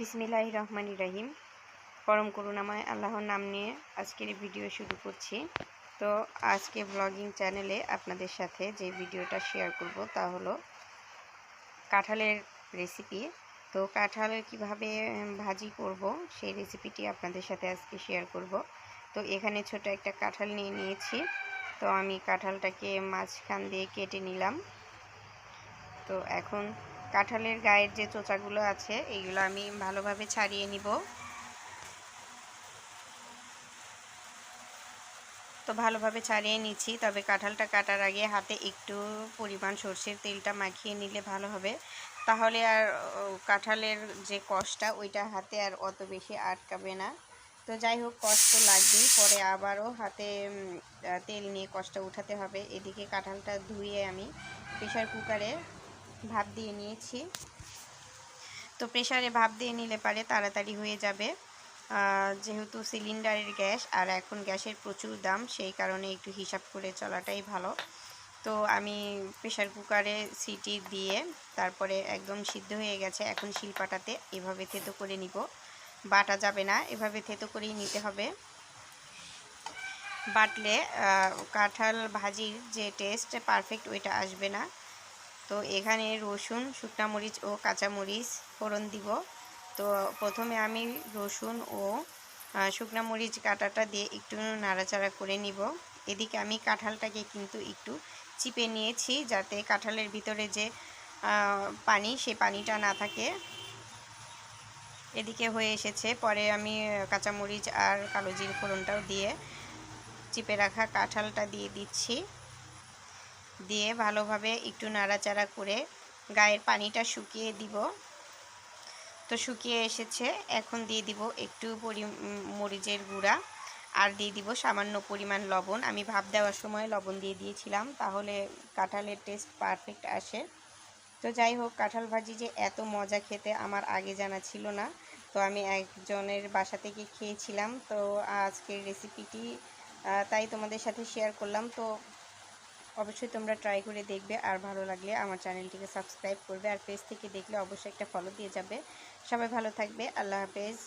বিসমিল্লাহ রহমান রাহিম। পরম করুণাময় আল্লাহর নাম নিয়ে আজকের ভিডিও শুরু করছি। তো আজকে ব্লগিং চ্যানেলে আপনাদের সাথে যে ভিডিওটা শেয়ার করব তা হলো কাঁঠালের রেসিপি তো কাঁঠাল কীভাবে ভাজি করব সেই রেসিপিটি আপনাদের সাথে আজকে শেয়ার করব। তো এখানে ছোট একটা কাঁঠাল নিয়ে নিয়েছি। তো আমি কাঁঠালটাকে মাঝখান দিয়ে কেটে নিলাম। তো এখন কাঁঠালের গায়ের যে চোচাগুলো আছে, এইগুলো আমি ভালোভাবে ছাড়িয়ে নিব। তো ভালোভাবে ছাড়িয়ে নিচ্ছি, তবে কাঁঠালটা কাটার আগে হাতে একটু পরিমাণ সর্ষের তেলটা মাখিয়ে নিলে ভালো হবে। তাহলে আর কাঁঠালের যে কষটা, ওইটা হাতে আর অত বেশি আটকাবে না। তো যাই হোক কষ্ট লাগবেই, পরে আবারও হাতে তেল নিয়ে কষ্টটা উঠাতে হবে। এদিকে কাঁঠালটা ধুয়ে আমি প্রেশার কুকারে ভাপ দিয়ে নিয়েছি। তো প্রেশারে ভাপ দিয়ে নিলে পারে তাড়াতাড়ি হয়ে যাবে। যেহেতু সিলিন্ডারের গ্যাস আর এখন গ্যাসের প্রচুর দাম, সেই কারণে একটু হিসাব করে চলাটাই ভালো। তো আমি প্রেশার কুকারে সিটি দিয়ে তারপরে একদম সিদ্ধ হয়ে গেছে। এখন শিলপাটাতে এভাবে থেতো করে নিব। বাটা যাবে না, এভাবে থেতো করেই নিতে হবে। বাটলে কাঁঠাল ভাজির যে টেস্ট পারফেক্ট ওইটা আসবে না। তো এখানে রসুন, শুকনা মরিচ ও কাঁচা মরিচ ফোড়ন দিব। তো প্রথমে আমি রসুন ও শুকনা মরিচ কাটাটা দিয়ে একটু নাড়াচাড়া করে নিব। এদিকে আমি কাঁঠালটাকে কিন্তু একটু চিপে নিয়েছি যাতে কাঁঠালের ভিতরে যে পানি, সে পানিটা না থাকে। এদিকে হয়ে এসেছে। পরে আমি কাঁচামরিচ আর কালো জির ফোড়নটাও দিয়ে চিপে রাখা কাঁঠালটা দিয়ে দিচ্ছি। দিয়ে ভালোভাবে একটু নাড়াচাড়া করে গায়ের পানিটা শুকিয়ে দিব। তো শুকিয়ে এসেছে। এখন দিয়ে দিব একটু পরি মরিচের গুঁড়া আর দিয়ে দিব সামান্য পরিমাণ লবণ। আমি ভাব দেওয়ার সময় লবণ দিয়ে দিয়েছিলাম, তাহলে কাঁঠালের টেস্ট পারফেক্ট আসে। তো যাই হোক, কাঁঠাল ভাজি যে এত মজা খেতে আমার আগে জানা ছিল না। তো আমি একজনের বাসা থেকে খেয়েছিলাম। তো আজকের রেসিপিটি তাই তোমাদের সাথে শেয়ার করলাম। তো অবশ্যই তোমরা ট্রাই করে দেখবে আর ভালো লাগলে আমার চ্যানেলটিকে সাবস্ক্রাইব করবে আর পেজ থেকে দেখলে অবশ্যই একটা ফলো দিয়ে যাবে। সবাই ভালো থাকবে, আল্লাহ হাফেজ।